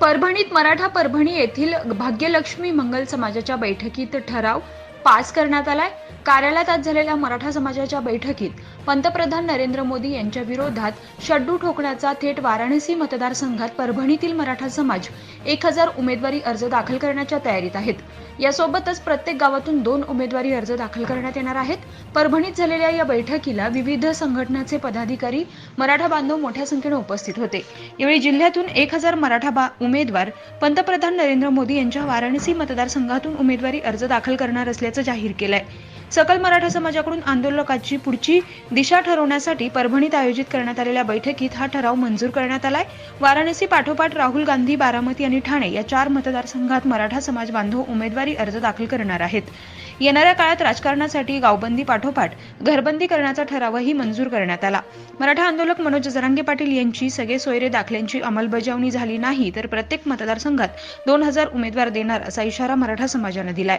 परभणीत मराठा परभणी येथील भाग्यलक्ष्मी मंगल समाजाच्या बैठकीत ठराव पास करण्यात आलाय. कार्यालयात आज झालेल्या मराठा समाजाच्या बैठकीत पंतप्रधान नरेंद्र मोदी यांच्या विरोधात शड्डू ठोकण्याचा थेट वाराणसी मतदारसंघात परभणीतील मराठा समाज एक हजार उमेदवारी अर्ज दाखल करण्याच्या तयारीत आहेत. यासोबतच प्रत्येक गावातून दोन उमेदवारी अर्ज दाखल करण्यात येणार आहेत. परभणीत झालेल्या या बैठकीला विविध संघटनाचे पदाधिकारी मराठा बांधव मोठ्या संख्येने उपस्थित होते. यावेळी जिल्ह्यातून एक हजार मराठा बा- उमेदवार पंतप्रधान नरेंद्र मोदी यांच्या वाराणसी मतदारसंघातून उमेदवारी अर्ज दाखल करणार असल्याचं जाहीर केलंय. सकल मराठा समाजाकडून आंदोलकाची पुढची दिशा ठरवण्यासाठी परभणीत आयोजित करण्यात आलेल्या बैठकीत हा ठराव मंजूर करण्यात आलाय. वाराणसी पाठोपाठ राहुल गांधी बारामती आणि ठाणे या चार मतदारसंघात मराठा समाज बांधव उमेदवारी अर्ज दाखल करणार आहेत. येणाऱ्या काळात राजकारणासाठी गावबंदी पाठोपाठ घरबंदी करण्याचा ठरावही मंजूर करण्यात आला. मराठा आंदोलक मनोज जरांगे पाटील यांची सगळे सोयरे दाखल्यांची अंमलबजावणी झाली नाही तर प्रत्येक मतदारसंघात दोन हजार उमेदवार देणार असा इशारा मराठा समाजानं दिलाय.